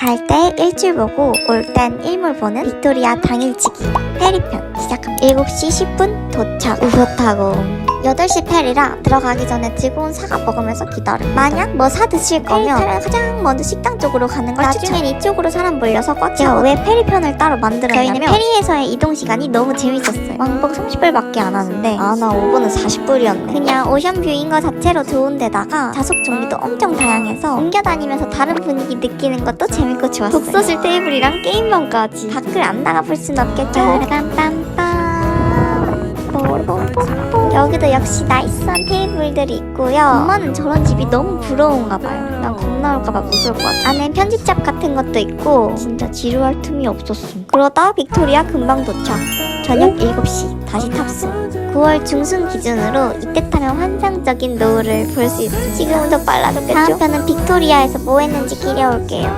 갈 때 일출 보고 올 땐 일몰 보는 빅토리아 당일치기. 페리편 시작합니다. 7시 10분 도착. 우표 타고 8시 페리라 들어가기 전에 즐거운 사과 먹으면서 기다려. 만약 뭐 사 드실 거면 페리타를 가장 먼저 식당 쪽으로 가는 걸 나중엔 이쪽으로 사람 몰려서 꽉 차고 왜 페리 편을 따로 만들었냐면 저희는 페리에서의 이동 시간이 너무 재밌었어요. 왕복 30불밖에 안 하는데 아 나 5분은 40불이었네. 그냥 오션 뷰인 거 자체로 좋은데다가 좌석 종류도 엄청 다양해서 옮겨 다니면서 다른 분위기 느끼는 것도 재밌고 좋았어요. 독서실 테이블이랑 게임방까지. 밖을 안 나가볼 순 없겠죠? 빰빰빰 여기도 역시 나이스한 테이블들이 있고요. 엄마는 저런 집이 너무 부러운가 봐요. 난 겁나 올까 봐 무서울 것 같아. 안에 편집샵 같은 것도 있고 진짜 지루할 틈이 없었음. 그러다 빅토리아 금방 도착. 저녁 7시. 다시 탑승. 9월 중순 기준으로 이때 타면 환상적인 노을을 볼수 지금은 더 빨라졌겠죠? 다음 편은 빅토리아에서 뭐 했는지 기려올게요